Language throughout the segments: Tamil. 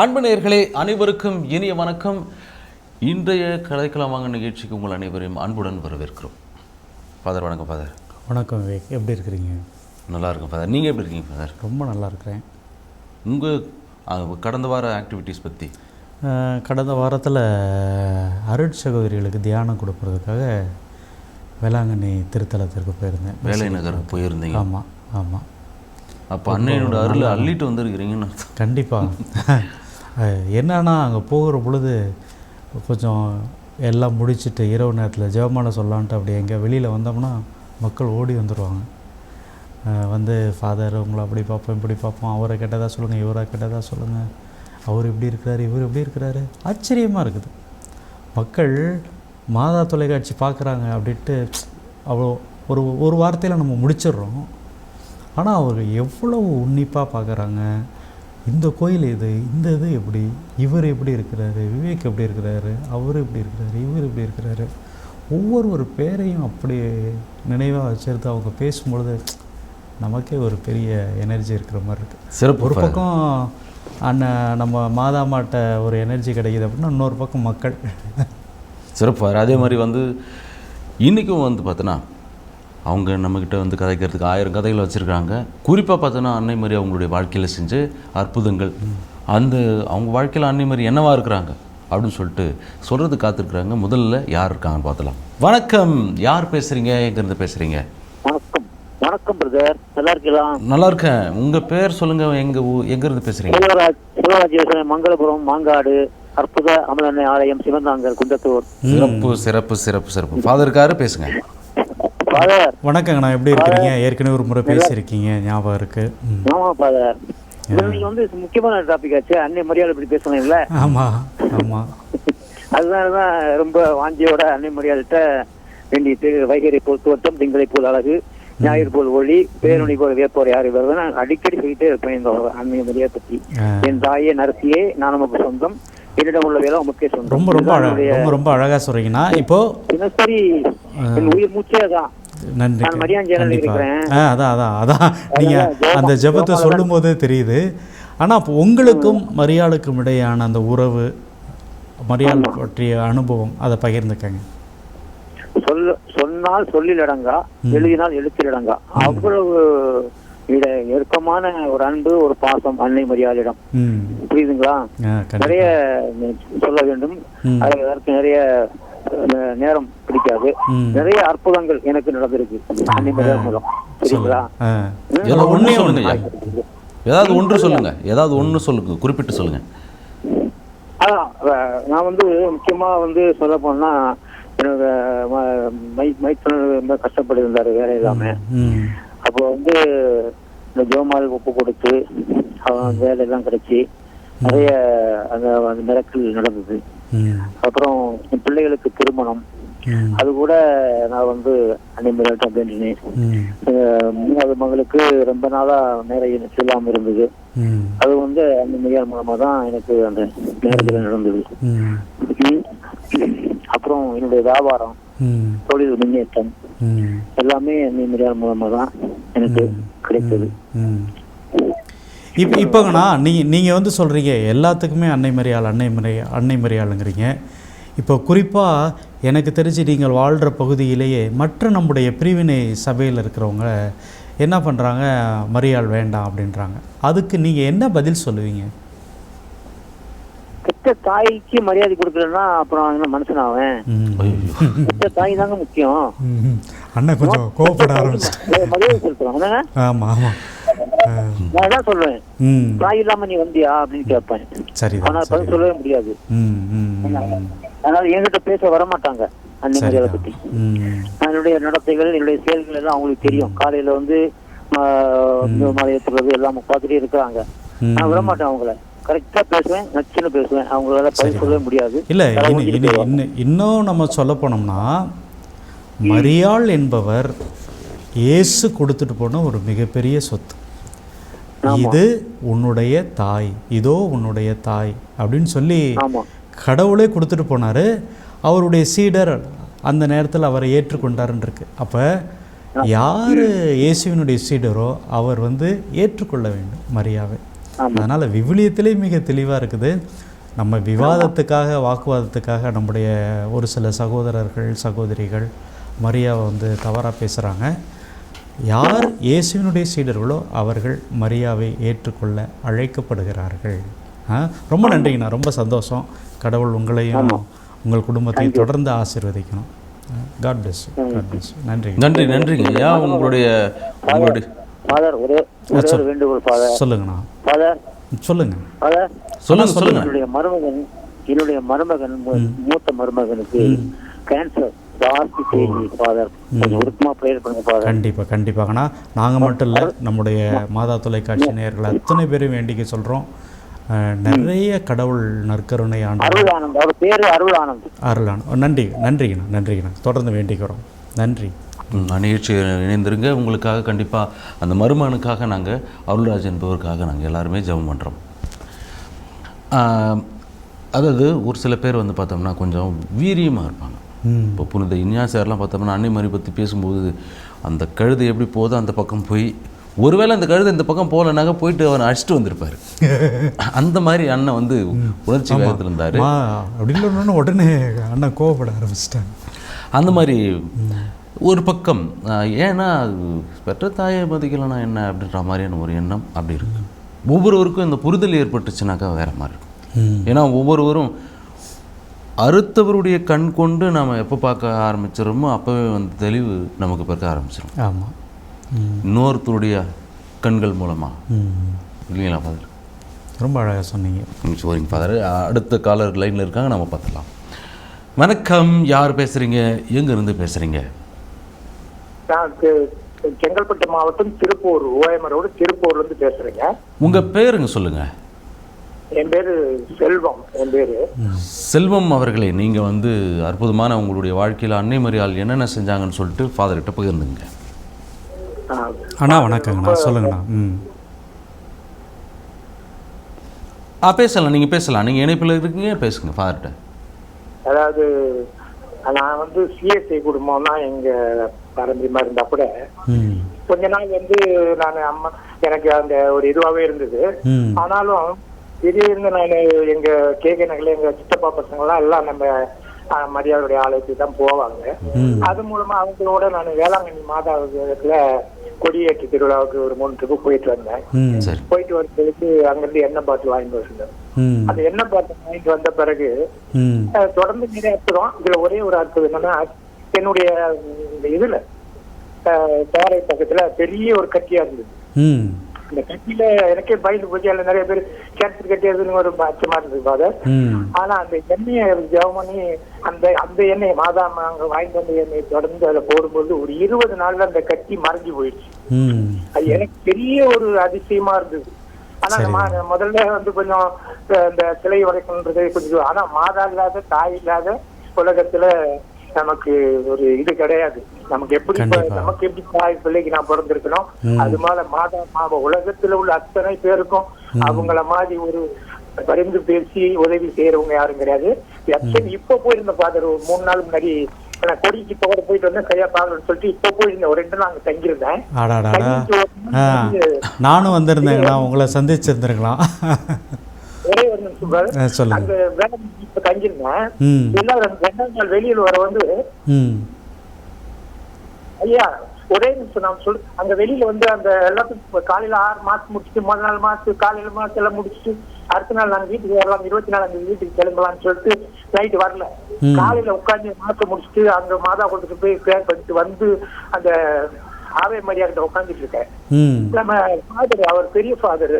அன்பு நேயர்களே அனைவருக்கும் இனிய வணக்கம். இன்றைய கலைக்கலாம் வாங்க நிகழ்ச்சிக்கு உங்கள் அனைவரையும் அன்புடன் வரவேற்கிறோம். ஃபாதர் வணக்கம் ஃபாதர் வணக்கம் விவேக். எப்படி இருக்கிறீங்க? நல்லா இருக்கும் ஃபாதர் நீங்கள் எப்படி இருக்கீங்க ஃபாதர் ரொம்ப நல்லா இருக்கிறேன். உங்கள் கடந்த வார ஆக்டிவிட்டீஸ் பற்றி கடந்த வாரத்தில் அருட் சகோதரிகளுக்கு தியானம் கொடுக்கறதுக்காக வேளாங்கண்ணி திருத்தலத்திற்கு போயிருந்தேன். வேலை நகர் போயிருந்தீங்க? ஆமாம் ஆமாம் அப்போ அன்னையனோட அருள் அள்ளிட்டு வந்திருக்கிறீங்கன்னு கண்டிப்பாக என்னன்னா அங்கே போகிற பொழுது கொஞ்சம் எல்லாம் முடிச்சுட்டு இரவு நேரத்தில் ஜெபமாலை சொல்லலான்ட்டு அப்படி எங்கே வெளியில் வந்தோம்னா மக்கள் ஓடி வந்துடுவாங்க வந்து ஃபாதர் உங்களை அப்படி பார்ப்போம் இப்படி பார்ப்போம். அவரை கெட்டதாக சொல்லுங்கள் இவரை கேட்டதாக சொல்லுங்கள் அவர் இப்படி இருக்கிறாரு இவர் எப்படி இருக்கிறாரு. ஆச்சரியமாக இருக்குது. மக்கள் மாதா தொலைக்காட்சி பார்க்குறாங்க அப்படின்ட்டு அவ்வளோ ஒரு ஒரு வார்த்தையில் நம்ம முடிச்சிடுறோம். ஆனால் அவங்க எவ்வளவு உன்னிப்பாக பார்க்குறாங்க? இந்த கோயில் இது இந்த இது எப்படி? இவர் எப்படி இருக்கிறாரு? விவேக் எப்படி இருக்கிறாரு? அவர் எப்படி இருக்கிறாரு? இவர் எப்படி இருக்கிறாரு? ஒவ்வொரு ஒரு பேரையும் அப்படி நினைவாக வச்சிருந்து அவங்க பேசும்பொழுது நமக்கே ஒரு பெரிய எனர்ஜி இருக்கிற மாதிரி இருக்குது சிறப்பு ஒரு. பக்கம் அண்ணன் நம்ம மாதாமாட்ட ஒரு எனர்ஜி கிடைக்குது அப்படின்னா இன்னொரு பக்கம் மக்கள். சிறப்பு father. அதே மாதிரி வந்து இன்றைக்கும் வந்து பார்த்தோன்னா அவங்க நம்மக்கிட்ட வந்து கதைக்கிறதுக்கு ஆயிரம் கதைகள் வச்சுருக்காங்க குறிப்பாக பார்த்தோன்னா அன்னை மாதிரி அவங்களுடைய வாழ்க்கையில் செஞ்ச அற்புதங்கள். அந்த அவங்க வாழ்க்கையில் அன்னை மாதிரி என்னவா இருக்கிறாங்க? அப்படின்னு சொல்லிட்டு சொல்கிறது காத்திருக்கிறாங்க. முதல்ல யார் இருக்காங்கன்னு பார்த்தலாம். வணக்கம். யார் பேசுகிறீங்க எங்கேருந்து பேசுகிறீங்க வணக்கம். வணக்கம் பிரதர் நல்லா இருக்கலாம் நல்லா இருக்கேன். உங்கள் பேர் சொல்லுங்கள் எங்கள் எங்கேருந்து பேசுகிறீங்க சிவராஜ் யோசனை மங்களபுரம் மாங்காடு அற்புத அமலண்ணை ஆலயம் சிவந்தாங்கல் குண்டத்தூர். சிறப்பு சிறப்பு சிறப்பு சிறப்பு. ஃபாதர் இருக்காரு பேசுங்க. வணக்கங்கண்ணா எப்படி இருக்கிறீங்க? ஏற்கனவே ஒரு முறை பேசியிருக்கீங்க ஞாபகம் இருக்குது ம். ஆமா ஃபாதர் இன்னைக்கு வந்து முக்கியமான டாபிக் ஆச்சு. அன்னை மரியாதை இப்படி பேசணும்ல? ஆமாம் ஆமாம் அதனாலதான் ரொம்ப வாஞ்சியோட அன்னை மரியாதைட்ட வேண்டிட்டு வைகரை போல் தோட்டம் திங்களை போல் அழகு ஞாயிறு போல் ஒளி பேரணி போல் வேப்போர் யார் வருது நான் அடிக்கடி சொல்லிட்டே இருப்பேன் இந்த அன்னை மரியாதை பற்றி. என் தாயே நரசியே நான் நமக்கு சொந்தம். என்னிடம் உள்ள வேலை உமக்கே சொந்தம். ரொம்ப ரொம்ப அழ இதுதான் என்னுடைய ரொம்ப ரொம்ப அழகாக சொல்கிறீங்கண்ணா இப்போது தினசரி என் உயிர் மூச்சே அதான். நன்றி. கண்டிப்பாக. ஆ அதான் அதான் அதான். நீங்கள் அந்த ஜெபத்தை சொல்லும் போதே தெரியுது. ஆனால் அப்போ உங்களுக்கும் மரியாளுக்கும் இடையான அந்த உறவு மரியாள் பற்றிய அனுபவம் அதை பகிர்ந்துக்கங்க. சொல்ல சொன்னால் சொல்லில் அடங்கா எழுதினால் எழுத்தில் அடங்கா அவ்வளவு நெருக்கமான ஒரு அன்பு ஒரு பாசம் அன்னை மரியாதையிடம் புரியுதுங்களா? நிறைய சொல்ல வேண்டும். அதற்கு நிறைய நேரம் பிடிக்காது. நிறைய அற்புதங்கள் எனக்கு நடந்திருக்கு. அன்னை மரியாதை மூலம் சரிங்களா? ஆ. ஏதாவது ஒன்று சொல்லுங்க. ஐயா. ஏதாவது ஒன்று சொல்லுங்க. ஏதாவது ஒன்று சொல்லுங்க. குறிப்பிட்டு சொல்லுங்க. அதான் நான் வந்து முக்கியமா வந்து சொல்ல போனா என்னோட ம- மை மைத்துனர் ரொம்ப கஷ்டப்பட்டு இருந்தாரு வேலை இல்லாம. அப்போ வந்து இந்த ஜோமால் ஒப்பு கொடுத்து அவன் வேலை எல்லாம் கிடைச்சி நிறைய அந்த மிரக்கல் நடந்தது. அப்புறம் என் பிள்ளைகளுக்கு திருமணம். அது கூட நான் வந்து ம். அஹ் மூணாவது மகளுக்கு ரொம்ப நாளா நேரம் இல்லாம இருந்தது. ம். அது வந்து அந்த மிரியார் மூலமா தான் எனக்கு அந்த நேரத்தில் நடந்தது. அப்புறம் என்னுடைய வியாபாரம் தொழில் முன்னேற்றம் எல்லாமே அந்த மிரியார் மூலமா தான் எனக்கு கிடைத்தது. இப்போ இப்போங்கண்ணா நீங்கள் நீங்கள் வந்து சொல்கிறீங்க எல்லாத்துக்குமே அன்னை மரியாள் அன்னை மரியா அன்னை மரியாளுங்கிறீங்க. இப்போ குறிப்பாக எனக்கு தெரிஞ்சு நீங்கள் வாழ்கிற பகுதியிலேயே மற்ற நம்முடைய பிரிவினை சபையில் இருக்கிறவங்க என்ன பண்ணுறாங்க மரியாள் வேண்டாம் அப்படின்றாங்க. அதுக்கு நீங்கள் என்ன பதில் சொல்லுவீங்க? பெற்ற தாய்க்கு மரியாதை கொடுக்கலன்னா அப்புறம் என்ன மனுஷன் அவன் ம். பெற்ற தாய் தாங்க முக்கியம். ம். அண்ணன் கொஞ்சம் கோவப்பட ஆரம்பிச்சிட்டேன் ஏ, மரியாதை என்னங்க? ஆமாம் ஆமாம் நான் தான் சொல்லுவேன் தாய் இல்லாம நீ வந்தியா அப்படின்னு கேட்பேன். சரிதான் ஆனா பதில் சொல்லவே முடியாது. அதனால என்கிட்ட பேச வரமாட்டாங்க அன்னை மரியாதை பத்தி. என்னுடைய நடத்தைகள் என்னுடைய செயல்கள் எல்லாம் அவங்களுக்கு தெரியும். காலையில வந்து மலையத்துறது எல்லாம் பார்த்துட்டே இருக்கிறாங்க. நான் விடமாட்டேன் அவங்கள. கரெக்டா பேசுவேன் நச்சுன்னு பேசுவேன். அவங்களால பதில் சொல்லவே முடியாது. இல்லை இன்னும் நம்ம சொல்ல போனோம்னா மரியாள் என்பவர் இயேசு கொடுத்துட்டு போன ஒரு மிகப்பெரிய சொத்து. இது உன்னுடைய தாய் இதோ உன்னுடைய தாய் அப்படின்னு சொல்லி கடவுளே கொடுத்துட்டு போனார். அவருடைய சீடர் அந்த நேரத்தில் அவரை ஏற்றுக்கொண்டாருன்னு இருக்கு அப்போ யார் இயேசுவினுடைய சீடரோ அவர் வந்து ஏற்றுக்கொள்ள வேண்டும் மரியாவை. அதனால் விவிலியத்திலே மிக தெளிவாக இருக்குது. நம்ம விவாதத்துக்காக வாக்குவாதத்துக்காக நம்முடைய ஒரு சில சகோதரர்கள் சகோதரிகள் மரியாவை வந்து தவறாக பேசுகிறாங்க யார் இயேசுவினுடைய சீடர்களோ அவர்கள் மரியாவை ஏற்றுக்கொள்ள அழைக்கப்படுகிறார்கள். ரொம்ப நன்றிங்கண்ணா. ரொம்ப சந்தோஷம். கடவுள் உங்களையும் உங்கள் குடும்பத்தையும் தொடர்ந்து ஆசீர்வதிக்கணும். காட் பிளஸ் காட் பிளஸ் நன்றி நன்றி நன்றிங்க. ஐயா உங்களுடைய உங்களுடைய ஃபாதர் ஒரே வேண்டுகோள் ஃபாதர் சொல்லுங்கண்ணா. ஃபாதர் சொல்லுங்க. ஃபாதர் சொல்லுங்க சொல்லுங்க. என்னுடைய மருமகன் என்னுடைய மருமகன் மூத்த மருமகனுக்கு கேன்சர் கண்டிப்பாக கண்டிப்பாகண்ணா நாங்கள் மட்டும் இல்லை நம்முடைய மாதா தொலைக்காட்சி நேயர்கள் அத்தனை பேரும் வேண்டிக்க சொல்கிறோம் நிறைய கடவுள் நற்கருணை ஆண்டு அருள் ஆனந்த் அவர் பேரு அருள் ஆனந்த் அருளான நன்றி நன்றிங்கண்ணா நன்றிங்கண்ணா தொடர்ந்து வேண்டிக்கிறோம். நன்றி. நிகழ்ச்சியில் இணைந்திருங்க. உங்களுக்காக கண்டிப்பாக அந்த மருமகனுக்காக நாங்கள் அருள்ராஜ் என்பவருக்காக நாங்கள் எல்லாருமே ஜெபம் பண்ணுறோம் அதாவது ஒரு சில பேர் வந்து பார்த்தோம்னா கொஞ்சம் வீரியமாக இருப்பாங்க. இப்போ புனித இன்யாசாரெலாம் பார்த்தோம்னா அன்னை மாதிரி பற்றி பேசும்போது அந்த கழுதை எப்படி போதோ அந்த பக்கம் போய் ஒருவேளை அந்த கழுதை இந்த பக்கம் போகலனாக்க போயிட்டு அவனை அடிச்சுட்டு வந்திருப்பாரு. அந்த மாதிரி அண்ணன் வந்து உணர்ச்சி வேகத்தில் இருந்தார். அப்படின்னு உடனே அண்ணா கோவப்பட ஆரம்பிச்சிட்டாங்க அந்த மாதிரி ஒரு பக்கம் ஏன்னா பெற்ற தாயை மதிக்கலைன்னா என்ன அப்படின்ற மாதிரியான ஒரு எண்ணம் அப்படி இருக்கு. ஒவ்வொருவருக்கும் இந்த புரிதல் ஏற்பட்டுச்சுனாக்கா வேற மாதிரி இருக்கும். ஏன்னா ஒவ்வொருவரும் அறுத்தவருடைய கண் கொண்டு நாம் எப்போ பார்க்க ஆரம்பிச்சிடுறோமோ அப்போவே வந்து தெளிவு நமக்கு பிறக்க ஆரம்பிச்சிடும் ஆமாம் ம். இன்னொருத்தருடைய கண்கள் மூலமாக ம். இல்லைங்களா ஃபாதர்? ரொம்ப அழகாக சொன்னீங்க. சரிங்க ஃபாதர். அடுத்த காலர் லைனில் இருக்காங்க நம்ம பார்த்துக்கலாம் வணக்கம் யார் பேசுகிறீங்க எங்கேருந்து பேசுகிறீங்க செங்கல்பட்டு மாவட்டம் திருப்பூர் ஓஎம் ரோடு திருப்பூர்ல இருந்து பேசுறேங்க. உங்கள் பேருங்க சொல்லுங்கள் என் பேரு செல்வம் என் பேரு. செல்வம் அவர்களே நீங்கள் வந்து அற்புதமான உங்களுடைய வாழ்க்கையில் அன்னை மரியாள் என்னென்ன செஞ்சாங்கன்னு சொல்லிட்டு ஃபாதர்கிட்ட பகிர்ந்துங்க. ஆ, அண்ணா வணக்கங்கண்ணா. சொல்லுங்கண்ணா. ம். ஆ பேசலாம். நீங்கள் பேசலாம். நீங்கள் இணைப்பில் இருக்கீங்க பேசுங்க ஃபாதர்கிட்ட அதாவது நான் வந்து சிஎஸ்ஐ குடும்பம் தான் எங்க பாரம்பரியமா இருந்தா கூட ம். கொஞ்ச நாள் வந்து நான் அம்மா எனக்கு அந்த ஒரு இதுவாவே இருந்தது. ஆனாலும் திடீர்னு நான் எங்க கேகே நகர்ல எங்க சித்தப்பா பசங்கள்லாம் எல்லாம் நம்ம மரியாதையுடைய ஆலயத்துக்கு தான் போவாங்க. அது மூலமா அவங்களோட நான் வேளாங்கண்ணி மாதாவுல கொடியேற்று திருவிழாவுக்கு ஒரு மூணு ட்ரிப்பு போயிட்டு வந்தேன். சரி. போயிட்டு வரும்போது அங்கிருந்து எண்ணெய் பாட்டில் வாங்கிட்டு வந்தேன் அந்த எண்ணெய் பாட்டில் வாங்கிட்டு வந்த பிறகு தொடர்ந்து நிறைய அற்புதம். இதுல ஒரே ஒரு அற்புதம் என்னன்னா என்னுடைய இந்த இதுல தாரை பக்கத்துல பெரிய ஒரு கட்டியா இருந்தது. ம் அந்த கட்டியில எனக்கே பயந்து போச்சு. அதுல நிறைய பேர் கேன்சர் கட்டியதுன்னு ஒரு அச்சமா இருந்தது ஃபாதர் ஆனா அந்த எண்ணெயை ஜெபம் பண்ணி அந்த அந்த எண்ணெயை மாதா அங்க வாங்கிட்டு வந்த எண்ணெயை தொடர்ந்து அதுல போடும்போது ஒரு இருபது நாள்ல அந்த கட்டி மறைஞ்சு போயிடுச்சு. அது எனக்கு பெரிய ஒரு அதிசயமா இருந்தது. ஆனா முதல்ல வந்து கொஞ்சம் இந்த சிலை உடைக்கணுன்றது கொஞ்சம் ஆனா மாதா இல்லாத தாய் இல்லாத உலகத்துல நமக்கு ஒரு இது கிடையாது. நமக்கு எப்படி. நமக்கு எப்படி தாய் பிள்ளைக்கு நான் பிறந்திருக்கணும். அது மேல மாதா மாவ உலகத்துல உள்ள அத்தனை பேருக்கும் அவங்கள மாதிரி ஒரு பரிந்து பேசி உதவி செய்யறவங்க யாரும் கிடையாது. இப்ப போயிருந்த ஃபாதர் ஒரு மூணு நாள் முன்னாடி நான் கொடிக்கு கூட போயிட்டு வந்தேன் சரியா பாக்கணும்னு சொல்லிட்டு இப்ப போயிருந்தேன். ஒரு ரெண்டு நாள் தங்கியிருந்தேன். நானும் வந்திருந்தேங்கண்ணா. உங்களை சந்திச்சிருந்துருக்கலாம். அங்க வேலை தங்கியிருந்தேன். எல்லாரும் ரெண்டாவது நாள் வெளியில வர வந்து ஐயா ஒரே நிமிஷம் நான் சொல் அங்க வெளியில வந்து அந்த எல்லாத்துக்கும் காலையில ஆறு மாசம் முடிச்சுட்டு முதல் நாள் மாசம் காலையில மாசம் எல்லாம் முடிச்சுட்டு அடுத்த நாள் நாங்க வீட்டுக்கு வரலாம் இருபத்தி நாலு அஞ்சு வீட்டுக்கு கிளம்பலாம்னு சொல்லிட்டு நைட்டு வரல. காலையில உட்காந்து மாசம் முடிச்சுட்டு அங்க மாதா கொடுத்துட்டு போய் ப்ரேயர் பண்ணிட்டு வந்து அந்த ஆவே மரியாதை உட்காந்துட்டு இருக்கேன். நம்ம ஃபாதர் அவர் பெரிய ஃபாதர்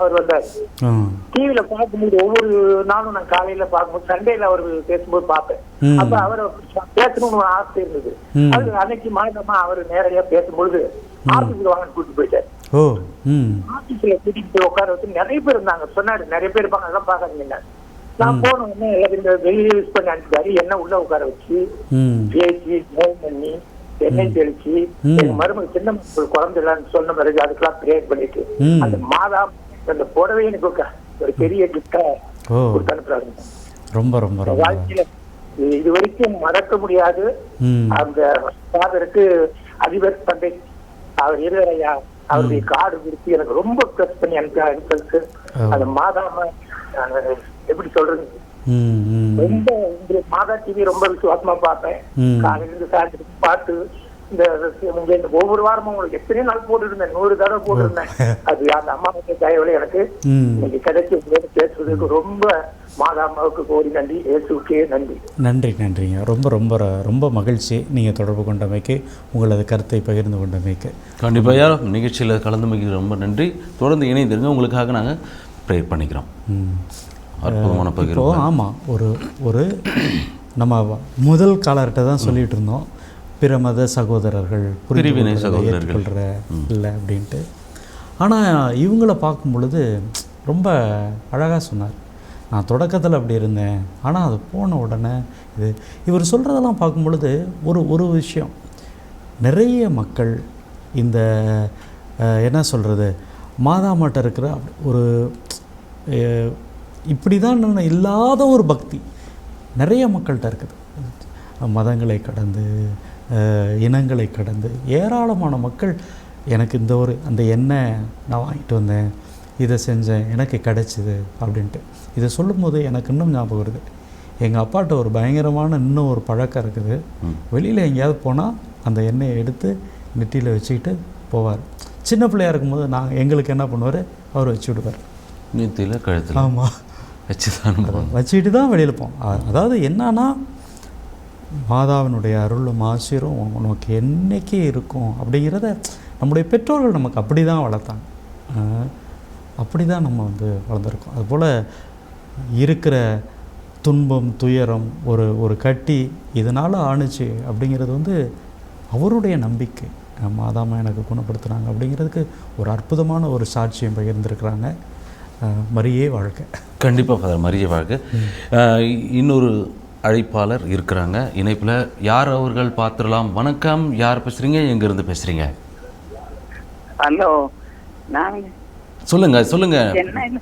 அவர் வந்தார். ம் டிவில பார்க்கும்போது ஒவ்வொரு நாளும் நான் காலையில பார்க்கும்போது சண்டேல அவர் பேசும்போது பார்ப்பேன். அப்ப அவரை பேசணும்னு ஆசை இருந்தது. அது அன்னைக்கு மாதமா அவர் நேரடியா பேசும்பொழுது ஆபீஸ்க்கு வாங்க கூட்டிட்டு போயிட்டார். ஆபீஸ்ல கூட்டிட்டு போய் உட்கார வச்சு நிறைய பேர் இருந்தாங்க. சொன்னாரு நிறைய பேர் இருப்பாங்க எல்லாம் பாக்காதீங்க நான் போன உடனே எல்லாரும் இந்த வெளியே யூஸ் பண்ணி அனுப்பிச்சாரு என்ன உள்ள உட்கார வச்சு? பேசி ஃபோன் பண்ணி எண்ணெய் தெளிச்சு ம். எங்க மருமக சின்ன குழந்தை சொன்ன பிறகு அதுக்கெல்லாம் பிரேயர் பண்ணிட்டு. அந்த மாதா அந்த புடவை எனக்கு ஒரு பெரிய கிஃப்டா கொடுத்து அனுப்புறாங்க ரொம்ப ரொம்ப வாழ்க்கையில இது- வரைக்கும் மறக்க முடியாது. அந்த ஃபாதருக்கு அதிபர் தந்தை அவர் இருவரையா அவருடைய கார்டு விருத்தி எனக்கு ரொம்ப ப்ரெஸ் பண்ணி அனுப்பி அனுப்பிச்சு அது மாதாம எப்படி சொல்றது? ரொம்ப மாதா டிவி ரொம்ப விசுவாசமா பார்ப்பேன். காலையில இருந்து சாயந்தரம் பார்த்து இந்த உங்க இந்த ஒவ்வொரு வாரமும் உங்களுக்கு எத்தனை நாள் போட்டுருந்தேன் நூறு தடவை போட்டிருந்தேன். அது அந்த அம்மாவுக்கு தயவுல எனக்கு இன்னைக்கு கிடைச்சி பேசுறதுக்கு ரொம்ப மாதா அம்மாவுக்கு கோரி நன்றி இயேசுக்கே நன்றி. நன்றி நன்றிங்க. ரொம்ப ரொம்ப ரொம்ப மகிழ்ச்சி நீங்கள் தொடர்பு கொண்டமைக்கு உங்களது கருத்தை பகிர்ந்து கொண்டமைக்கு. கண்டிப்பாக நிகழ்ச்சியில் கலந்துமைக்கு ரொம்ப நன்றி. தொடர்ந்து இணைந்திருங்க உங்களுக்காக நாங்கள் ப்ரேயர் பண்ணிக்கிறோம். ம். அற்புதமான பகிர்வு இப்போ ஆமாம் ஒரு ஒரு நம்ம முதல் காலர்கிட்ட தான் சொல்லிட்டு இருந்தோம். பிற மத சகோதரர்கள் பிரிவினை சகோதரர்கள். ஏற்றுக்கொள்கிற இல்லை அப்படின்ட்டு. ஆனால் இவங்கள பார்க்கும் பொழுது ரொம்ப அழகாக சொன்னார். நான் தொடக்கத்தில் அப்படி இருந்தேன். ஆனால் அது போன உடனே இது இவர் சொல்கிறதெல்லாம் பார்க்கும் பொழுது ஒரு ஒரு விஷயம். நிறைய மக்கள் இந்த என்ன சொல்கிறது மாதாமாட்ட இருக்கிற ஒரு இப்படி தான் இல்லாத ஒரு பக்தி நிறைய மக்கள்கிட்ட இருக்குது. மதங்களை கடந்து இனங்களை கடந்து ஏராளமான மக்கள் எனக்கு இந்த ஒரு அந்த எண்ணெய் நான் வாங்கிட்டு வந்தேன் இதை செஞ்சேன் எனக்கு கிடைச்சிது அப்படின்ட்டு. இதை சொல்லும்போது எனக்கு இன்னும் ஞாபகம் வருது. எங்கள் அப்பாட்ட ஒரு பயங்கரமான இன்னும் ஒரு பழக்கம் இருக்குது. வெளியில் எங்கேயாவது போனால் அந்த எண்ணெயை எடுத்து நெட்டியில் வச்சுக்கிட்டு போவார். சின்ன பிள்ளையா இருக்கும்போது நான் எங்களுக்கு என்ன பண்ணுவார்? அவர் வச்சு விடுவார். நீத்தியில் கழுத்தில் ஆமாம் வச்சு தான். வச்சுக்கிட்டு தான் வெளியில் போவோம் அதாவது என்னன்னா மாதாவினுடைய அருளும் ஆசிரும் உனக்கு என்னைக்கு இருக்கும் அப்படிங்கிறத நம்முடைய பெற்றோர்கள் நமக்கு அப்படி தான் வளர்த்தாங்க. அப்படி தான் நம்ம வந்து வளர்ந்துருக்கோம். அதுபோல் இருக்கிற துன்பம் துயரம் ஒரு ஒரு கட்டி இதனால் ஆணுச்சு அப்படிங்கிறது வந்து அவருடைய நம்பிக்கை. மாதாமா எனக்கு குணப்படுத்துனாங்க அப்படிங்கிறதுக்கு ஒரு அற்புதமான ஒரு சாட்சியம் பகிர்ந்திருக்கிறாங்க. மரியே வாழ்க்கை கண்டிப்பாக மரிய வாழ்க்கை இன்னொரு அழைப்பாளர் இருக்கிறாங்க. இணைப்பில் யார் அவர்கள் பார்த்துடலாம். வணக்கம். யார் பேசுகிறீங்க எங்கேருந்து பேசுகிறீங்க ஹலோ நான் சொல்லுங்க சொல்லுங்க. சென்னையில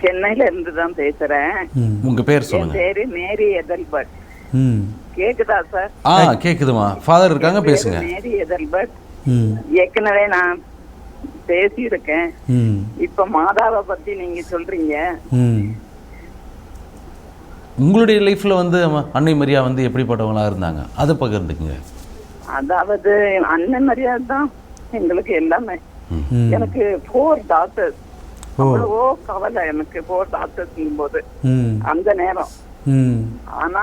சென்னையில இருந்து தான் பேசுறேன். ம். உங்கள் பேர் சொல்லுங்க. பேரு மேரி எதல்பர்ட் ம். கேக்குதா சார்? ஆ கேட்குதுமா ஃபாதர் இருக்காங்க பேசுங்க. மேரி எதல்பர்ட் ம். ஏற்கனவே நான் பேசியிருக்கேன். ம். இப்ப மாதாவை பத்தி நீங்க சொல்றீங்க. ம். உங்களுடைய லைஃப்பில் வந்து அன்னை மரியா வந்து எப்படிப்பட்டவங்களா இருந்தாங்க? அதை பகிர்ந்துக்குங்க. அதாவது அண்ணன் மரியாதை தான் எங்களுக்கு எல்லாமே. எனக்கு ஃபோர் டாக்டர்ஸ் அவ்வளவோ கவலை எனக்கு ஃபோர் டாக்டர்ஸ் போது அந்த நேரம். ஆனா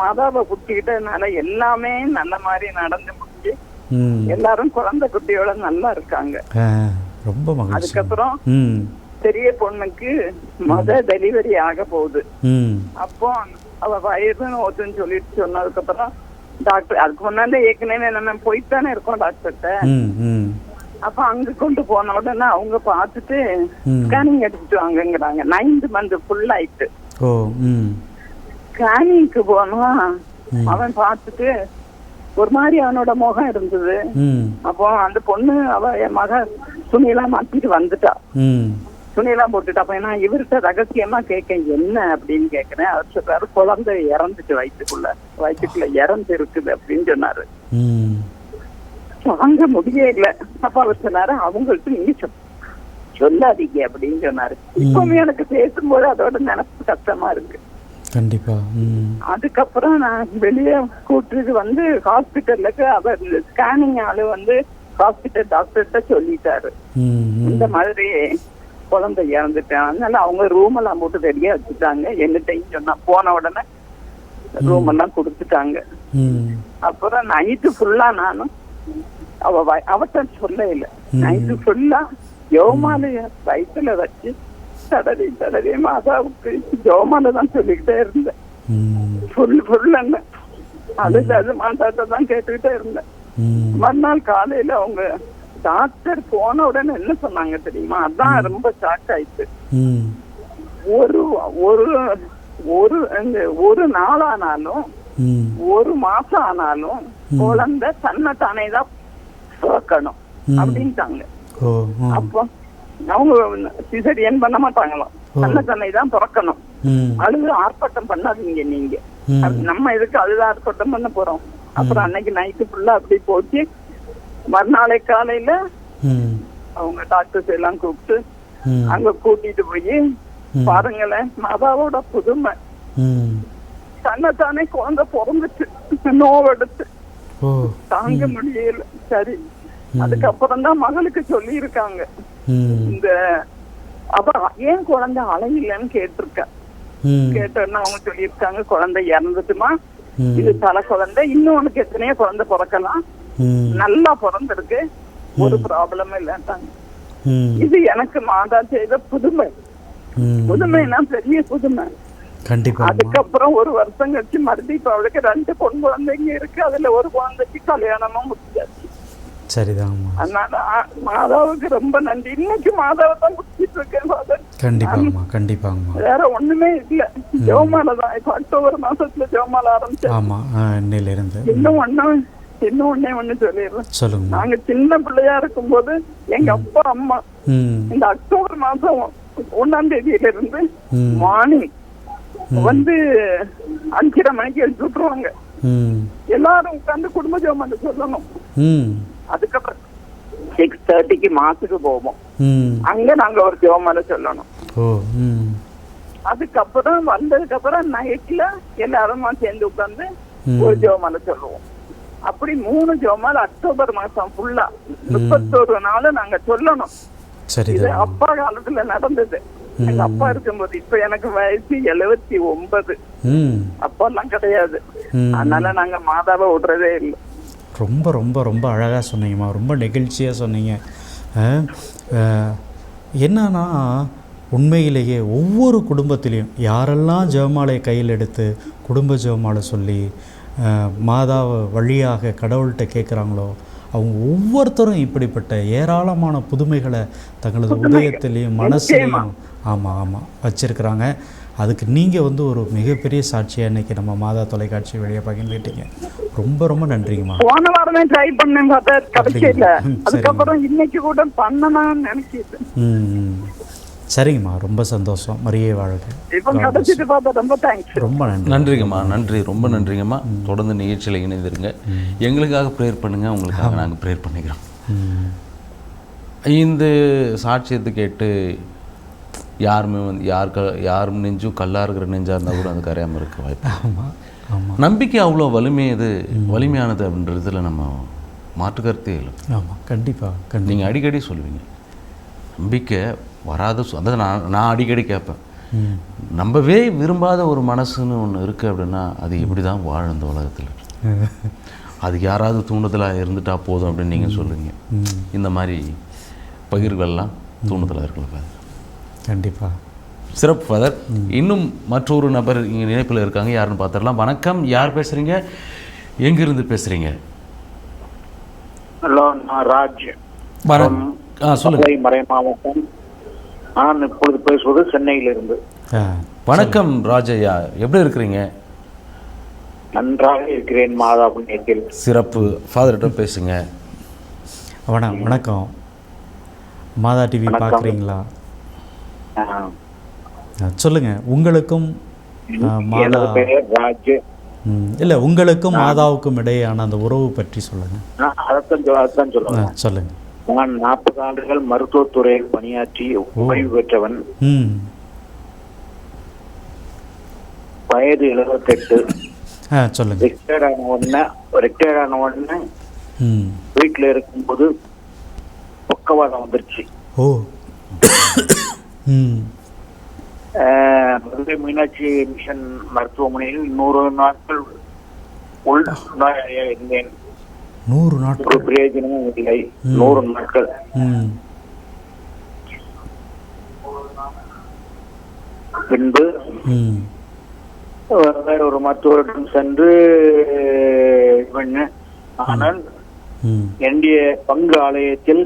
மாதாவை குட்டிக்கிட்டதுனால எல்லாமே நல்ல மாதிரி நடந்து முடிஞ்சு எல்லாரும் குழந்தை குட்டியோட நல்லா இருக்காங்க. ரொம்ப அதுக்கப்புறம் பெரிய பொண்ணுக்கு மொத டெலிவரி ஆக போகுது. அப்போ அவ வயிறு ஓத்துன்னு சொல்லிட்டு சொன்னதுக்கு அப்புறம் டாக்டர் அதுக்கு முன்னாடி ஏற்கனவே நம்ம போயிட்டு தானே இருக்கோம் டாக்டர்கிட்ட அப்ப அங்க கொண்டு போன உடனே அவங்க பார்த்துட்டு ம். ஸ்கேனிங் எடுத்துட்டு வாங்கங்கிறாங்க. நைன்த் மந்த் ஃபுல் ஆயிட்டு. ஸ்கேனிங்க்கு போனா அவன் பார்த்துட்டு ஒரு மாதிரி அவனோட முகம் இருந்தது. அப்போ அந்த பொண்ணு அவ என் மக துணியெல்லாம் மாத்திட்டு வந்துட்டா. துணியெல்லாம் போட்டுட்டு அப்ப நான் இவர்கிட்ட ரகசியமா கேட்கேன் என்ன அப்படின்னு கேக்குறேன் அவர் சொல்றாரு குழந்தை இறந்துட்டு வயிற்றுக்குள்ள. வயிற்றுக்குள்ள இறந்து இருக்குது அப்படின்னு சொன்னாரு. வாங்க முடியல அப்ப அவர் சொன்னாரு அவங்கள்ட்ட நீங்க சொல்- சொல்லாதீங்க அப்படின்னு சொன்னாரு. இப்பவுமே எனக்கு பேசும்போது அதோட நினைப்பு கஷ்டமா இருக்கு. கண்டிப்பா அதுக்கப்புறம் நான் வெளியே கூட்டிட்டு வந்து ஹாஸ்பிட்டலுக்கு அவர் ஸ்கேனிங் ஆளு வந்து ஹாஸ்பிட்டல் டாக்டர்கிட்ட சொல்லிட்டாரு. இந்த மாதிரி குழந்தை இறந்துட்டேன். அதனால அவங்க ரூம் எல்லாம் போட்டு ரெடியா வச்சுட்டாங்க. என்னட்டையும் சொன்னா போன உடனே ரூம் எல்லாம் கொடுத்துட்டாங்க. அப்புறம் நைட்டு ஃபுல்லா நானும் அவ அவட்ட சொல்ல இல்ல. நைட்டு ஃபுல்லா யோமாலைய வயிற்றுல வச்சு தடவி தடவி மாதாவுக்கு ஜோமால தான் சொல்லிக்கிட்டே இருந்தேன். ஃபுல் ஃபுல் என்ன அழுது அது மாதாட்ட தான் கேட்டுக்கிட்டே இருந்தேன். மறுநாள் காலையில அவங்க டாக்டர் போன உடனே என்ன சொன்னாங்க தெரியுமா? அதான் ரொம்ப ஷாக் ஆயிடுச்சு ஒரு ஒரு ஒரு ஒரு நாளானாலும் ம். ஒரு மாசம் ஆனாலும் குழந்தை தன்னை தானே தான் பிறக்கணும் ம். அப்படின்ட்டாங்க. அப்போ அவங்க சிசரியன் பண்ண மாட்டாங்களாம். தன்னை தன்னை தான் பிறக்கணும். அழுது ஆர்ப்பாட்டம் பண்ணாதீங்க நீங்க. நம்ம இதுக்கு அழுது ஆர்ப்பாட்டம் பண்ண போறோம்? அப்புறம் அன்னைக்கு நைட்டு ஃபுல்லா அப்படி போச்சு. மறுநாளை காலையில அவங்க டாக்டர்ஸ் எல்லாம் கூப்பிட்டு அங்க கூட்டிட்டு போய் பாருங்களேன் மாதாவோட புதுமை. தன்னைத்தானே குழந்தை பிறந்துச்சு. நோவெடுத்து. தாங்க முடியல. சரி. அதுக்கப்புறம் தான் மகளுக்கு சொல்லி இருக்காங்க இந்த அப்ப ஏன் குழந்தை அலையிலன்னு கேட்டிருக்க. ம். கேட்டோன்னா அவங்க சொல்லியிருக்காங்க குழந்தை இறந்துட்டுமா. இது தலை குழந்தை இன்னும் உனக்கு எத்தனையோ குழந்தை பிறக்கலாம். நல்லா பிறந்திருக்கு. ஒரு ப்ராப்ளம் இல்லட்டாங்க. இது எனக்கு மாதா செய்த புதுமை. புதுமைனா பெரிய புதுமை. கண்டிப்பாக அதுக்கப்புறம் ஒரு வருஷம் கழிச்சு மறுபடியும் இப்ப அவளுக்கு ரெண்டு பொன் குழந்தைங்க இருக்கு. அதுல ஒரு குழந்தைக்கு கல்யாணமும் முடிஞ்சாச்சு. சரிதாங்கம்மா அதனால மாதாவுக்கு ரொம்ப நன்றி. இன்னைக்கு மாதாவை தான் முடிச்சிட்டு இருக்கேன் ஃபாதர் கண்டிப்பாங்கம்மா கண்டிப்பாங்கம்மா வேற ஒண்ணுமே இல்ல. ஜெவமாலை தான். இப்ப அக்டோபர் மாசத்துல ஜெவமாலை ஆரம்பிச்சேன் ஆமாம் இன்னையிலிருந்து. இன்னும் ஒண்ணு இன்னும் ஒண்ணே சொல்லிடுறேன். நாங்க சின்ன பிள்ளையா இருக்கும்போது எங்க அப்பா அம்மா இந்த அக்டோபர் மாசம் ஒண்ணாம் தேதியில இருந்து. மார்னிங் வந்து அஞ்சரை மணிக்கு எழுதி விட்டுருவாங்க. எல்லாரும் உட்கார்ந்து குடும்ப ஜெபம் சொல்லணும். அதுக்கப்புறம் சிக்ஸ் தேர்ட்டிக்கு மாசுக்கு போவோம். அங்க நாங்க ஒரு ஜெபமால சொல்லணும். அதுக்கப்புறம் வந்ததுக்கு அப்புறம் நைட்ல எல்லாருமா சேர்ந்து உட்கார்ந்து ம். ஒரு ஜெபமால சொல்லுவோம். அப்படி மூணு ஜெபமால அக்டோபர் மாசம் ஃபுல்லா முப்பத்தோரு நாள் நாங்க சொல்லணும். இது அப்பா காலத்துல நடந்தது. எங்க அப்பா இருக்கும்போது இப்ப எனக்கு வயசு எழுவத்தி ஒன்பது. ம். அப்பா எல்லாம் கிடையாது. அதனால நாங்க மாதாவை விடுறதே இல்லை. ரொம்ப ரொம்ப ரொம்ப அழகாக சொன்னீங்கம்மா. ரொம்ப நெகிழ்ச்சியாக சொன்னீங்க. என்னன்னா உண்மையிலேயே ஒவ்வொரு குடும்பத்திலையும் யாரெல்லாம் ஜெபமாலையை கையில் எடுத்து குடும்ப ஜெபமாலை சொல்லி மாதாவை வழியாக கடவுள்கிட்ட கேட்குறாங்களோ அவங்க ஒவ்வொருத்தரும் இப்படிப்பட்ட ஏராளமான புதுமைகளை தங்களது உதயத்திலையும் மனசுலையும் ஆமாம் ஆமாம் வச்சிருக்கிறாங்க. அதுக்கு நீங்கள் வந்து ஒரு மிகப்பெரிய சாட்சியாக இன்னைக்கு நம்ம மாதா தொலைக்காட்சி வழியாக பகிர்ந்துட்டீங்க ரொம்ப ரொம்ப நன்றிங்கம்மா. போன வாரமே ட்ரை பண்ணேன் பார்த்தா கிடைக்கல. அதுக்கப்புறம் இன்னைக்கு கூட பண்ணணும்னு நினைச்சிட்டு. ம் ம். சரிங்கம்மா ரொம்ப சந்தோஷம். மரியே வாழ்க. ரொம்ப தேங்க்ஸ் ரொம்ப நன்றி. நன்றிங்கம்மா நன்றி. ரொம்ப நன்றிங்கம்மா. தொடர்ந்து நிகழ்ச்சியில் இணைந்திருங்க. எங்களுக்காக ப்ரேயர் பண்ணுங்க உங்களுக்காக நாங்கள் ப்ரேயர் பண்ணிக்கிறோம். ம். இந்த சாட்சியத்தை கேட்டு யாருமே வந்து யார் க யாரும் நெஞ்சும் கல்லாக இருக்கிற நெஞ்சாக இருந்தால் கூட அது கரையாமல் இருக்க வாய்ப்பு ஆமாம் ஆமாம் நம்பிக்கை அவ்வளோ வலிமையது வலிமையானது அப்படின்றதுல நம்ம மாற்று கருத்தே இல்லை. ஆமாம் கண்டிப்பாக நீங்கள் அடிக்கடி சொல்லுவீங்க நம்பிக்கை வராத சொ- அதாவது நான் நான் அடிக்கடி கேட்பேன். நம்பவே விரும்பாத ஒரு மனசுன்னு ஒன்று இருக்குது அப்படின்னா அது எப்படி தான் வாழும் இந்த உலகத்தில்? அதுக்கு யாராவது தூண்டுதலாக இருந்துட்டா போதும் அப்படின்னு நீங்கள் சொல்லுவீங்க. இந்த மாதிரி பகிர்கள்லாம் தூண்டுதலாக இருக்கல கண்டிப்பாக சிறப்பு ஃபாதர் இன்னும் மற்றொரு நபர் இங்கே நினைப்பில் இருக்காங்க. யாருன்னு பார்த்துடலாம். வணக்கம். யார் பேசுகிறீங்க எங்கிருந்து பேசுகிறீங்க ஹலோ நான் ராஜ். ஆ சொல்லுங்கள் மறை மாவட்டம் நான் இப்பொழுது பேசுவது சென்னையிலிருந்து. வணக்கம் ராஜையா எப்படி இருக்கிறீங்க? நன்றாக இருக்கிறேன் மாதா புண்ணியத்தில். சிறப்பு. ஃபாதர்கிட்ட பேசுங்க. வணக்கம் வணக்கம். மாதா டிவி. பார்க்குறீங்களா? ஆஹ், சொல்லுங்கள் உங்களுக்கும் மாதா ராஜ். இல்லை உங்களுக்கும் மாதாவுக்கும் இடையேயான அந்த உறவு பற்றி சொல்லுங்கள் நான் நான் நாற்பது ஆண்டுகள் மருத்துவத்துறையில் பணியாற்றி ஓய்வு பெற்றவன். வயது எழுபத்தெட்டு. ரிட்டையர்ட் ஆன உடனே ரிட்டையர்ட் ஆன உடனே வீட்டில் இருக்கும்போது பக்கவாதம் வந்துருச்சு. ஓ. மதுரை மீனாட்சி மிஷன் மருத்துவமனையில் நூறு நாட்கள் உள் இருந்தேன். நூறு நாட்கள். பிரயோஜனமும் இல்லை. நூறு நாட்கள். பின்பு வேற ஒரு மருத்துவரிடம் சென்று. ஆனால் என்னுடைய பங்கு ஆலயத்தில்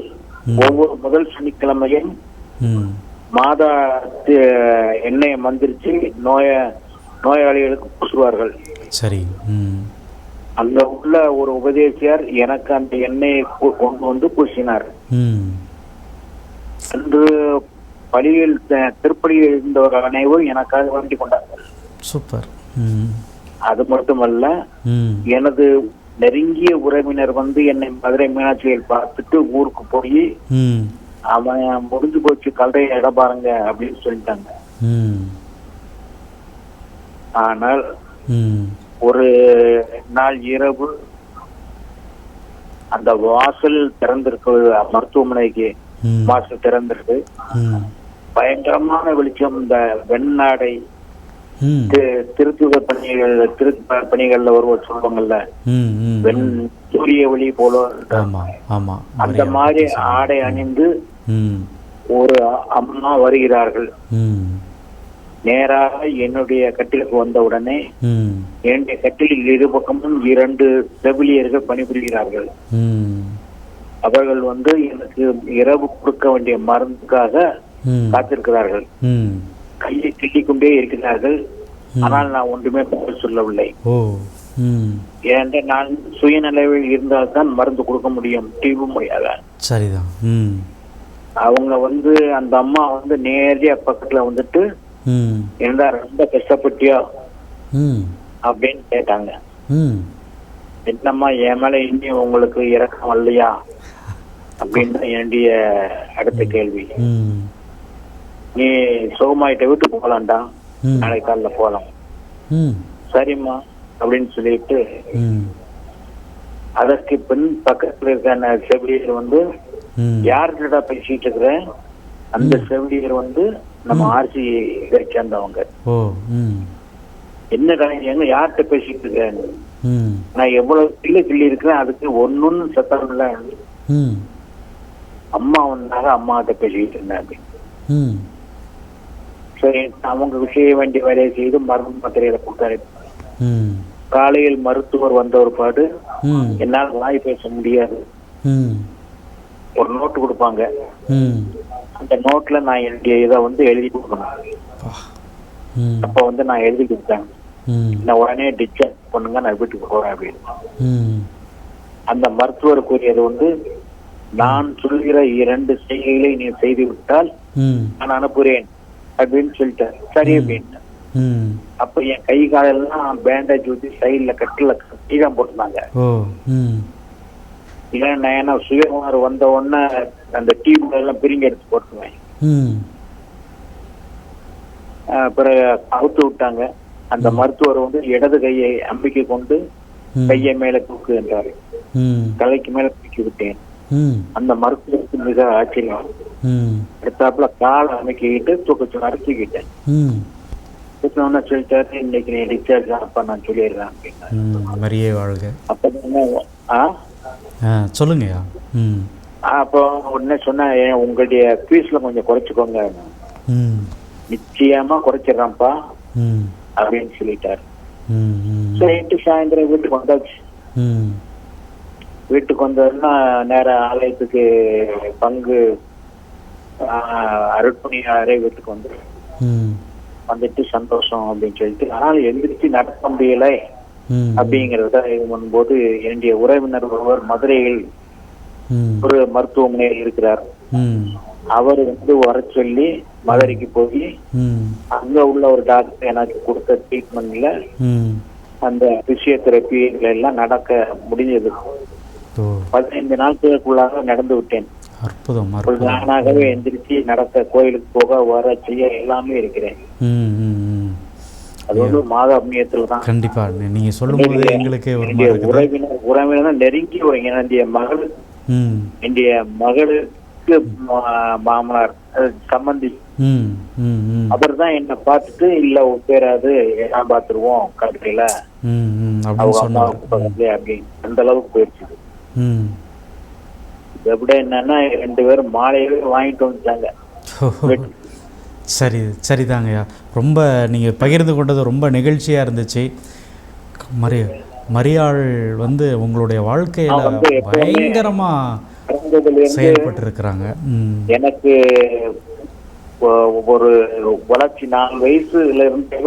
ஒவ்வொரு முதல் சனிக்கிழமையும் மாதா எண்ணெயை மந்திரிச்சு நோய நோயாளிகளுக்கு பூசுவார்கள். சரி. அங்க உள்ள ஒரு உபதேசியார் எனக்கு அந்த எண்ணெயை கொண்டு வந்து பூசினார். அன்று பலியில் த- திருப்பலியில் இருந்தவர்கள் அனைவரும் எனக்காக வேண்டிக் கொண்டார்கள். சூப்பர். அது மட்டுமல்ல எனது நெருங்கிய உறவினர் வந்து என்னை மதுரை மீனாட்சியில் பார்த்துட்டு ஊருக்கு போய் அவன் முடிஞ்சு போச்சு கல்றையை இட பாருங்க அப்படின்னு சொல்லிட்டாங்க. ஆனால் ஒரு நாள் இரவு அந்த வாசல் திறந்திருக்கு மருத்துவமனைக்கு வாசல் திறந்திருக்கு. பயங்கரமான வெளிச்சம். இந்த வெண்ணாடை திருத்துவ பணிகள் திரு பணிகள்ல வருவோம் சொல்லுவாங்கல்ல வெண் சூரிய ஒளி போல. அந்த மாதிரி ஆடை அணிந்து ஒரு அம்மா வருகிறார்கள். நேராக என்னுடைய கட்டிலுக்கு வந்த உடனே ம். என்னுடைய கட்டிலில் இருபக்கமும் இரண்டு செவிலியர்கள் பணிபுரிகிறார்கள். அவர்கள் வந்து எனக்கு இரவு கொடுக்க வேண்டிய மருந்துக்காக காத்திருக்கிறார்கள். கையை கிள்ளிக் கொண்டே இருக்கிறார்கள் ஆனால் நான் ஒன்றுமே பதில் சொல்லவில்லை. ஏனென்றால் நான் சுயநிலைவில் இருந்தால்தான் மருந்து கொடுக்க முடியும். டிவி முடியாத. சரிதான். அவங்க வந்து அந்த அம்மா வந்து நேரடியா பக்கத்துல வந்துட்டு என்ன ரொம்ப கஷ்டப்பட்டியா? அப்படின்னு கேட்டாங்க. என்னம்மா என் மேல இன்னும் உங்களுக்கு இறக்கம் வரலையா அப்படின்னு என்னுடைய அடுத்த கேள்வி. நீ சுகமாயிட்ட வீட்டுக்கு போகலாம்டா நாளைக்கு காலைல போகலாம் சரிம்மா அப்படின்னு சொல்லிட்டு அதற்கு பின் பக்கத்துல இருக்க செவிலியர் வந்து யார்கிட்ட பேசிட்டு இருக்கிற? அந்த செவிலியர் வந்து நம்ம ஆர்சி சேர்ந்தவங்க என்னடா எங்க யார்கிட்ட பேசிட்டு இருக்க ம். நான் எவ்வளவு கிள்ளி கிள்ளி இருக்கிறேன் அதுக்கு ஒன்னொன்னு சத்தம் இல்ல. அம்மா வந்தாங்க அம்மா கிட்ட அப்படின்னு ம். சரி அவங்க செய்ய வேண்டிய வேலையை செய்து மருந்து மாத்திரையில கொடுத்தாரு காலையில் மருத்துவர் வந்த ஒரு பாடு என்னால் வாய் பேச முடியாது. ஒரு நோட்டு கொடுப்பாங்க. அந்த நோட்ல நான் என்னுடைய இதை வந்து எழுதி கொடுக்கணும். அப்ப வந்து நான் எழுதி கொடுத்தேன். நான் உடனே டிஸ்சார்ஜ் பண்ணுங்க நான் வீட்டுக்கு போறேன் அப்படின்னு. அந்த மருத்துவர் கூறியது வந்து நான் சொல்கிற இரண்டு செய்கைகளை நீ செய்து விட்டால் நான் அனுப்புகிறேன். அப்படின்னு சொல்லிட்டேன் சரி அப்படின்னு ம். அப்ப என் கை காலெல்லாம் பேண்டேஜ் ஊத்தி சைட்ல கட்டில கட்டி தான் போட்டிருந்தாங்க நான் ஏன்னா சுயகுமார் வந்த உடனே அந்த டீம் எல்லாம் பிரிங்க எடுத்து போட்டுருவேன். பிறகு அவுத்து விட்டாங்க. அந்த மருத்துவர் வந்து இடது கையை அம்பிக்கை கொண்டு. கையை மேல தூக்கு என்றாரு. தலைக்கு மேல தூக்கி விட்டேன். அந்த மருத்துவருக்கு மிக ஆச்சரியம். ம். அடுத்தாப்புல காலை அமைக்கிட்டு தூக்க சொன்னாரு தூக்கிட்டேன் தூக்கினோன்னு சொல்லிட்டாரு இன்னைக்கு நீ டிஸ்சார்ஜ் ஆப்பா நான் சொல்லிடுறேன். அப்படின்னா ம் சொல்லுங்கய்யா. ம். அப்போ உடனே சொன்னேன் "ஏன் உங்களுடைய ஃபீஸ்ல கொஞ்சம் குறைச்சிக்கோங்க. நிச்சயமா குறைச்சிடறான்ப்பா. அப்படின்னு சொல்லிட்டாரு. சரிட்டு சாயந்தரம் வீட்டுக்கு வந்தாச்சு. வீட்டுக்கு வந்ததுன்னா நேர ஆலயத்துக்கு பங்கு அருட்பணியாரே வீட்டுக்கு வந்து வந்துட்டு சந்தோஷம் அப்படின்னு சொல்லிட்டு ஆனால் எந்திரிச்சு நடக்க முடியல. அப்படிங்கறத இது பண்ணும்போது என்னுடைய உறவினர் ஒருவர் மதுரையில் ஒரு மருத்துவமனையில் இருக்கிறார். அவர் வந்து வர சொல்லி மதுரைக்கு போய் அங்க உள்ள ஒரு டாக்டர் எனக்கு கொடுத்த ட்ரீட்மெண்ட்ல அந்த பிசியோதெரப்பி எல்லாம் நடக்க முடிஞ்சது. பதினைந்து நாட்களுக்குள்ளாக நடந்து விட்டேன். அற்புதம் நானாகவே எந்திரிச்சு நடக்க கோயிலுக்கு போக வர செய்ய எல்லாமே இருக்கிறேன். அது வந்து மாத அபிநயத்துல தான். கண்டிப்பா நீங்க சொல்லும்போது எங்களுக்கே ஒரு உறவினர் உறவினர் நெருங்கி என்னுடைய மகள் ம். என்னுடைய மகளுக்கு மாமனார் சம்பந்தி அவர் தான் என்ன பார்த்துட்டு இல்ல பேராது நான் பாத்துருவோம் கடையில அப்படின்னு அந்த அளவுக்கு போயிடுச்சு விட என்னன்னா ரெண்டு பேரும் மாலையவே வாங்கிட்டு வந்துட்டாங்க. சரி சரிதாங்கய்யா. ரொம்ப நீங்கள் பகிர்ந்து கொண்டது ரொம்ப நெகிழ்ச்சியாக இருந்துச்சு. மரி மரியாள் வந்து உங்களுடைய வாழ்க்கையில் பயங்கரமாக பிறந்ததுல இருந்து செயல்பட்டு இருக்கிறாங்க ம். எனக்கு ஒரு வளர்ச்சி நாலு வயசுல இருந்தே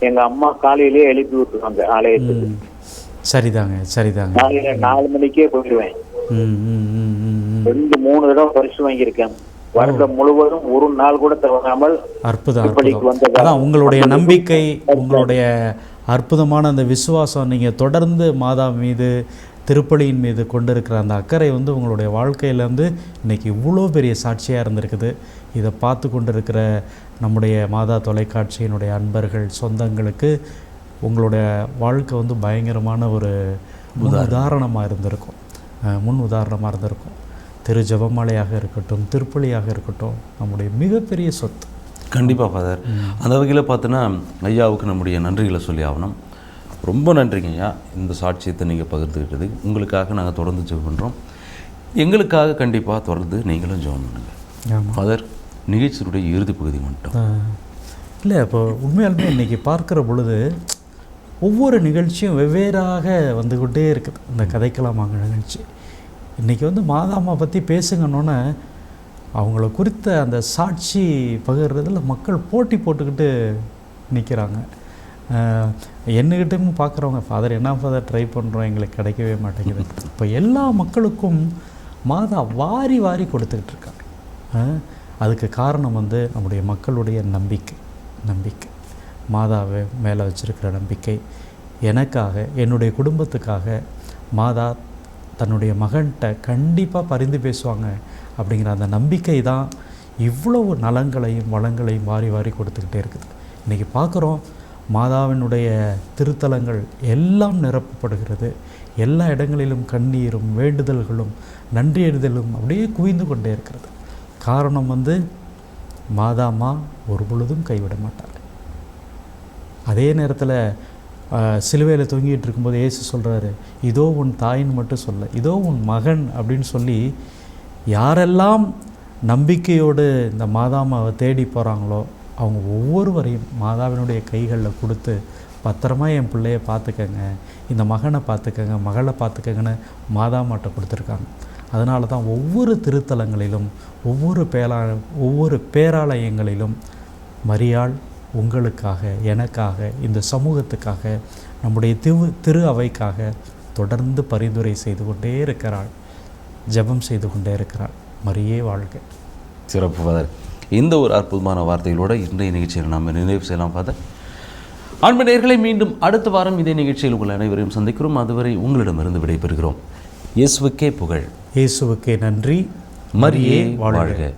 எங்க அம்மா காலையிலேயே எழுப்பி விட்டுருவாங்க ஆலயத்துக்கு. சரிதாங்க சரிதாங்க. காலையில நாலு மணிக்கே போயிடுவேன். ரெண்டு மூணு தடவை பரிசு வாங்கியிருக்கேன். வருடம் முழுவதும் ஒரு நாள் கூட தவறாமல் அற்புதம்? அதான் உங்களுடைய நம்பிக்கை உங்களுடைய அற்புதமான அந்த விசுவாசம் நீங்கள் தொடர்ந்து மாதா மீது திருப்பலியின் மீது கொண்டிருக்கிற அந்த அக்கறை வந்து உங்களுடைய வாழ்க்கையிலேருந்து இன்றைக்கி இவ்வளோ பெரிய சாட்சியாக இருந்திருக்குது. இதை பார்த்து கொண்டிருக்கிற நம்முடைய மாதா தொலைக்காட்சியினுடைய அன்பர்கள் சொந்தங்களுக்கு உங்களுடைய வாழ்க்கை வந்து பயங்கரமான ஒரு உதாரணமாக இருந்திருக்கும். முன் உதாரணமாக இருந்திருக்கும். திரு ஜெபமாலையாக இருக்கட்டும் திருப்பலியாக இருக்கட்டும் நம்முடைய மிகப்பெரிய சொத்து. கண்டிப்பாக ஃபாதர் அந்த வகையில் பார்த்தோன்னா ஐயாவுக்கு நம்முடைய நன்றிகளை சொல்லி ஆகணும். ரொம்ப நன்றிங்க ஐயா. இந்த சாட்சியத்தை நீங்கள் பகிர்ந்துக்கிட்டது உங்களுக்காக நாங்கள் தொடர்ந்து ஜெபம் பண்ணுறோம் எங்களுக்காக கண்டிப்பாக தொடர்ந்து நீங்களும் ஜெபம் பண்ணுங்கள் ஃபாதர் நிகழ்ச்சியினுடைய இறுதி பகுதி மட்டும். இல்லை இப்போ உண்மையாலுமே இன்றைக்கி பார்க்குற பொழுது ஒவ்வொரு நிகழ்ச்சியும் வெவ்வேறாக வந்துக்கிட்டே இருக்குது. இந்த கதைக்கலாமாங்க நிகழ்ச்சி. இன்றைக்கி வந்து மாதாமா பற்றி பேசுங்கன்னொன்னே அவங்கள குறித்த அந்த சாட்சி பகிர்றதுல மக்கள் போட்டி போட்டுக்கிட்டு நிற்கிறாங்க என்னகிட்டும் பார்க்குறவங்க ஃபாதர் என்ன ஃபாதர் ட்ரை பண்ணுறோம் எங்களுக்கு கிடைக்கவே மாட்டேங்குது. இப்போ எல்லா மக்களுக்கும் மாதா வாரி வாரி கொடுத்துக்கிட்டு இருக்காங்க. அதுக்கு காரணம் வந்து நம்முடைய மக்களுடைய நம்பிக்கை நம்பிக்கை. மாதாவை மேலே வச்சுருக்கிற நம்பிக்கை. எனக்காக என்னுடைய குடும்பத்துக்காக மாதா தன்னுடைய மகன்கிட்ட கண்டிப்பாக பரிந்து பேசுவாங்க அப்படிங்கிற அந்த நம்பிக்கை தான் இவ்வளவு நலங்களையும் வளங்களையும் வாரி வாரி கொடுத்துக்கிட்டே இருக்குது. இன்றைக்கி பார்க்குறோம் மாதாவினுடைய திருத்தலங்கள் எல்லாம் நிரப்பப்படுகிறது. எல்லா இடங்களிலும் கண்ணீரும் வேண்டுதல்களும் நன்றியறிதலும் அப்படியே குவிந்து கொண்டே இருக்கிறது. காரணம் வந்து மாதாமா ஒரு பொழுதும் கைவிட மாட்டார் அதே நேரத்தில் சிலுவையில் தொங்கிட்டு இருக்கும்போது ஏசு சொல்கிறாரு இதோ உன் தாயின்னு மட்டும் சொல்ல இதோ உன் மகன் அப்படின்னு சொல்லி யாரெல்லாம் நம்பிக்கையோடு இந்த மாதாமாவை தேடி போகிறாங்களோ அவங்க ஒவ்வொருவரையும் மாதாவினுடைய கைகளில் கொடுத்து பத்திரமா என் பிள்ளைய பார்த்துக்கங்க இந்த மகனை பார்த்துக்கங்க மகளை பார்த்துக்கங்கன்னு மாதாமாட்ட கொடுத்துருக்காங்க. அதனால தான் ஒவ்வொரு திருத்தலங்களிலும் ஒவ்வொரு பேரா ஒவ்வொரு பேராலயங்களிலும் மரியாள் உங்களுக்காக எனக்காக இந்த சமூகத்துக்காக நம்முடைய திரு திரு அவைக்காக தொடர்ந்து பரிந்துரை செய்து கொண்டே இருக்கிறாள். ஜெபம் செய்து கொண்டே இருக்கிறாள். மரியே வாழ்க. சிறப்பு ஃபாதர் இந்த ஒரு அற்புதமான வார்த்தைகளோடு இன்றைய நிகழ்ச்சியில் நாம் நிறைவு செய்யலாம் ஃபாதர் அன்பு மீண்டும் அடுத்த வாரம் இதே நிகழ்ச்சியில் உங்கள் அனைவரையும் சந்திக்கிறோம். அதுவரை உங்களிடமிருந்து விடைபெறுகிறோம். இயேசுவுக்கே புகழ். இயேசுவுக்கே நன்றி. மரியே வாழ்க.